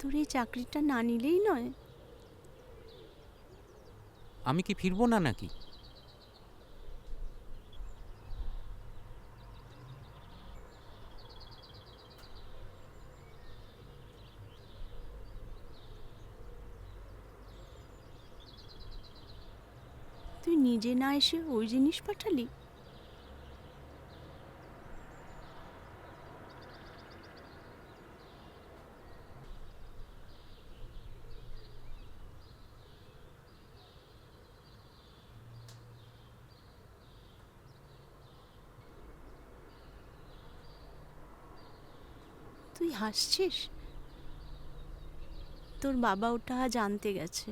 তোর এই চাকরিটা না নিলেই নয়। আমি কি ফিরবো না নাকি? তুই নিজে না এসে ওই জিনিস পাঠালি? তুই হাসছিস? তোর বাবা ওটা জানতে গেছে।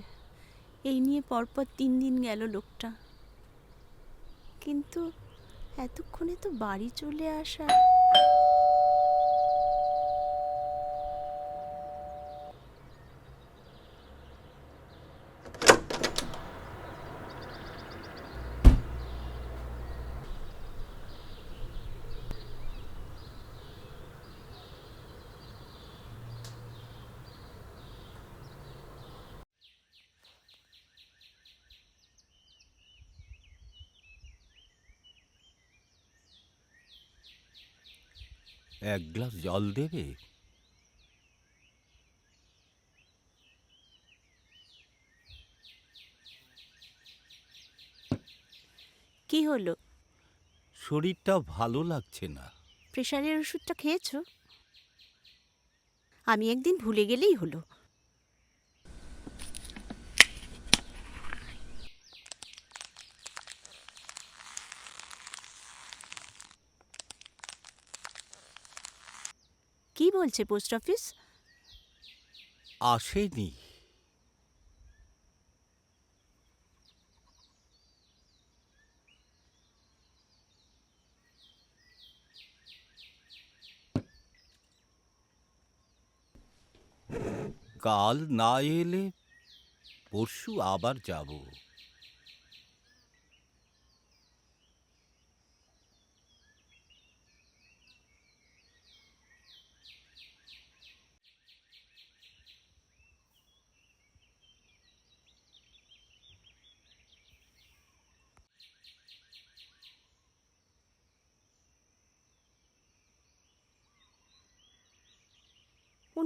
এই নিয়ে পরপর তিন দিন গেল লোকটা। কিন্তু এতক্ষণে তো বাড়ি চলে আসা। এক গ্লাস জল দেবে? কি হলো? শরীরটা ভালো লাগছে না। প্রেশারের ওষুধটা খেয়েছো? আমি একদিন ভুলে গেলেই হলো কি বলছে পোস্ট অফিস? আসেনি। কাল না এলে পরশু আবার যাব।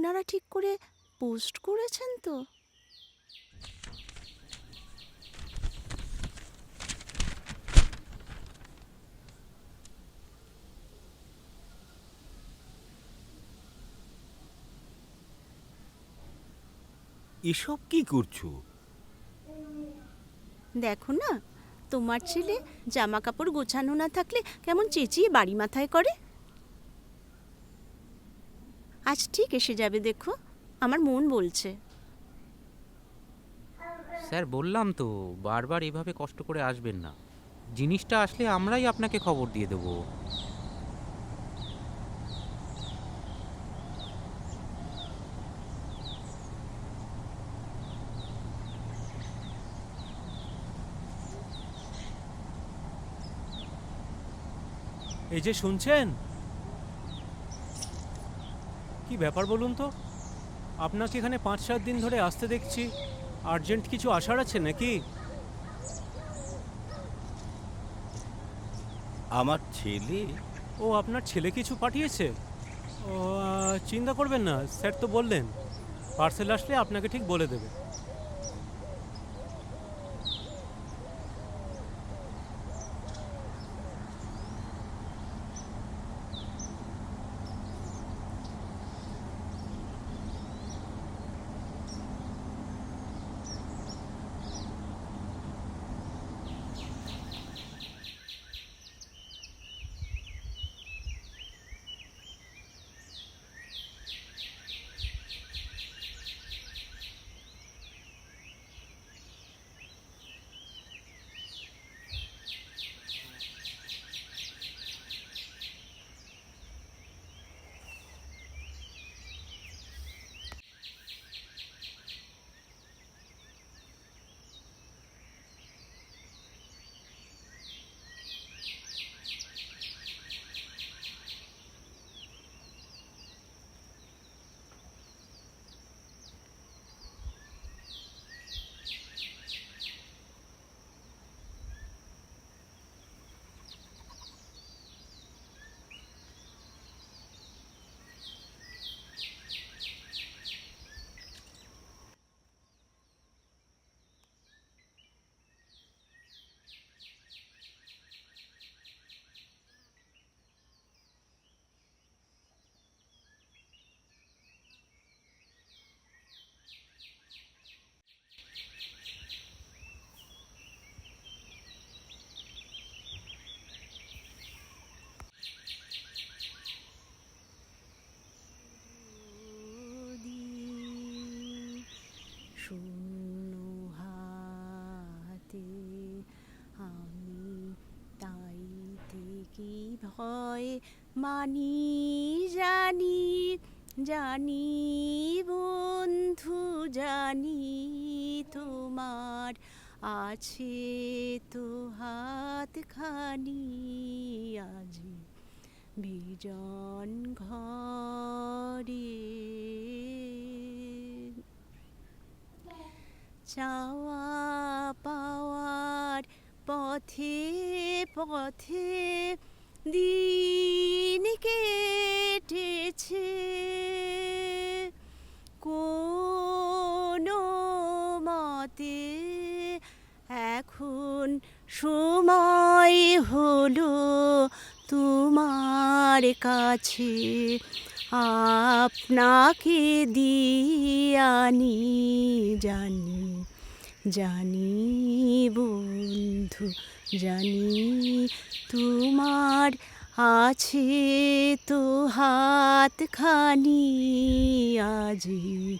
ওনারা ঠিক করে পোস্ট করেছেন তো। এসব কি করছ? দেখো না তোমার ছেলে জামা কাপড় গোছানো না থাকলে কেমন চেঁচিয়ে বাড়ি মাথায় করে? আজ ঠিক এসে যাবে দেখো। আমার মন বলছে। স্যার বললাম তো বারবার এভাবে কষ্ট করে আসবেন না। জিনিসটা আসলে আমরাই আপনাকে খবর দিয়ে দেবো। এই যে শুনছেন? কি ব্যাপার বলুন তো? আপনাকে এখানে পাঁচ সাত দিন ধরে আসতে দেখছি। আর্জেন্ট কিছু আসার আছে নাকি? আমার ছেলে? ও আপনার ছেলে কিছু পাঠিয়েছে? ও চিন্তা করবেন না স্যার তো বললেন। পার্সেল আসলে আপনাকে ঠিক বলে দেবে। ভয় মানি জানি জানি বন্ধু, জানি তোমার আছে তো হাত খানি আজি বিজন ঘরে। চাওয়া পাওয়ার পথে পথে দিন কেটেছে। কোনো মতে এখন সময় হলো তোমার কাছে। আপনাকে দিয়ানি জানি। জানি বন্ধু, জানি তোমার আছে তো হাতখানি। আজি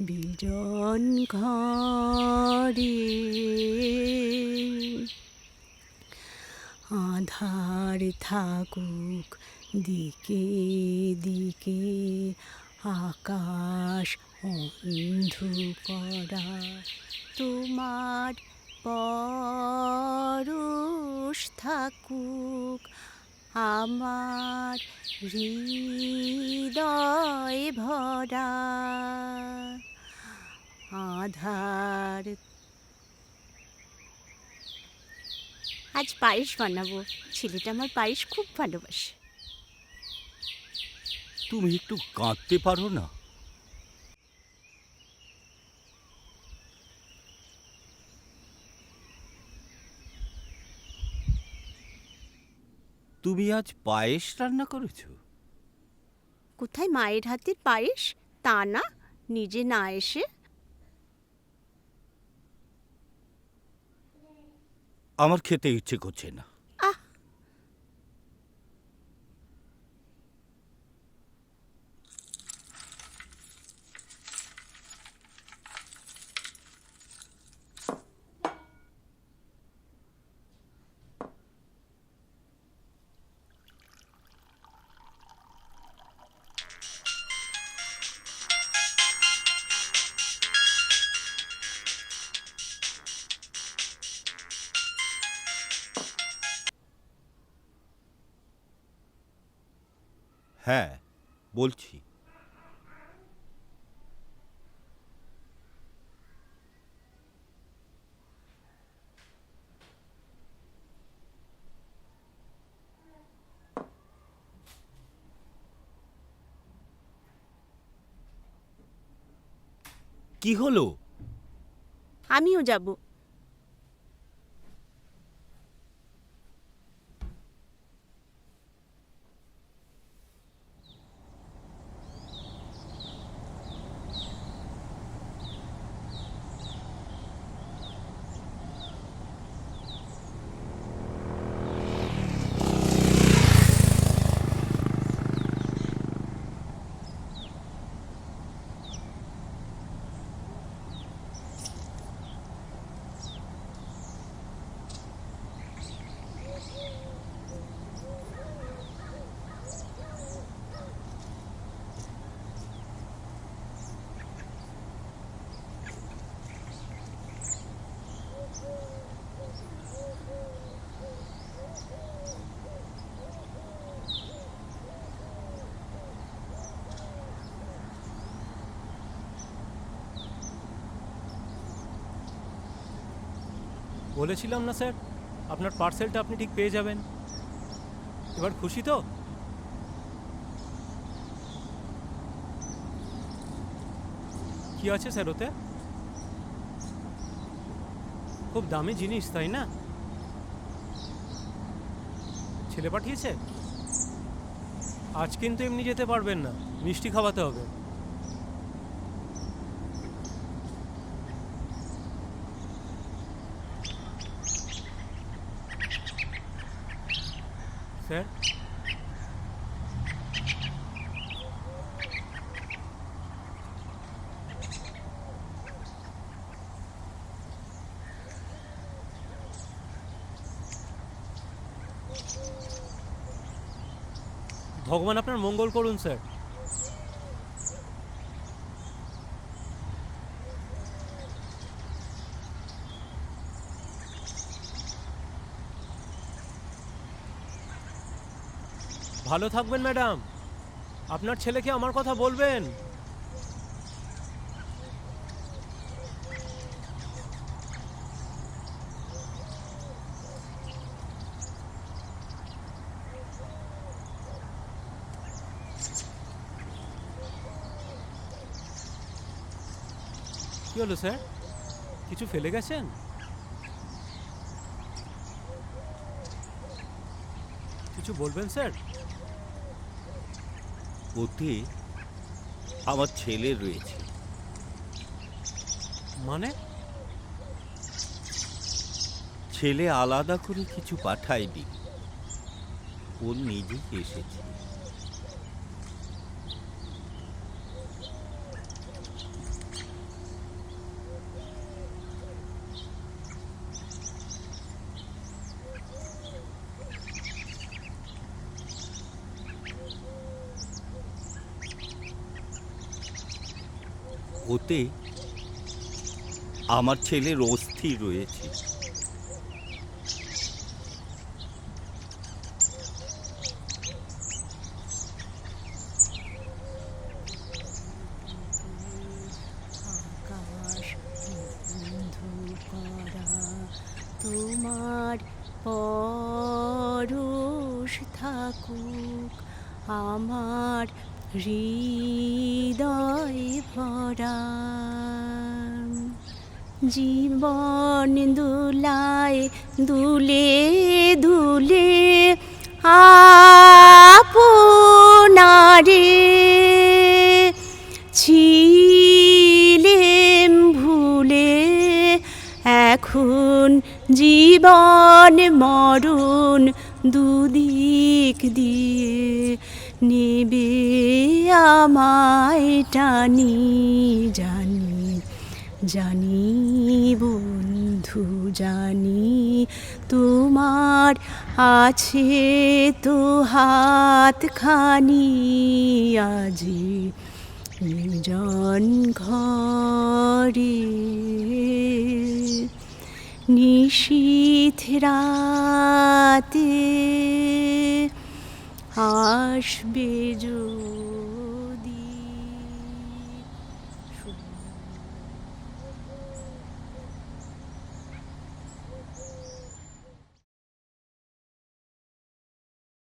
বিজন ঘরে আধার থাকুক দিকে দিকে, আকাশ অন্ধকারা তোমার পরশ থাকুক, আমার হৃদয় ভরা আধার। আজ পায়েস বানাবো, ছেলেটা আমার পায়েস খুব ভালোবাসে। তুমি একটু কাঁদতে পারো না? তুমি আজ পায়েস রান্না করেছ? কোথায় মায়ের হাতের পায়েস? তা না নিজে না এসে। আমার খেতে ইচ্ছে করছে না। হ্যাঁ বলছি। কি হলো? আমিও যাব। বলেছিলাম না স্যার, আপনার পার্সেলটা আপনি ঠিক পেয়ে যাবেন। এবার খুশি তো? কি আছে স্যার ওতে? খুব দামি জিনিস, তাই না? ছেলে পাঠিয়েছে? আজ কিন্তু এমনি যেতে পারবেন না, মিষ্টি খাওয়াতে হবে। ভগবান আপনার মঙ্গল করুন স্যার। ভালো থাকবেন, ম্যাডাম। আপনার ছেলেকে আমার কথা বলবেন? কি হলো, স্যার? কিছু ফেলে গেছেন? কিছু বলবেন, স্যার? ওতে আমার ছেলে রয়েছে। মানে? ছেলে আলাদা করে কিছু পাঠায়নি। ও নিজেই এসেছে। ওতে আমার ছেলের অস্থি রয়েছে। থাকুক আমার হৃদয় ভরা। জীবন দুলায় দুলে দুলে আপনারে ছিলেম ভুলে এখন জীবন মরণ দুদিক দিয়ে। নেবে আমায় টানি, জানি জানি বন্ধু, জানি তোমার আছে তো হাতখানি, আজি নির্জন ঘরে নিশীথ রাতে আসবে জো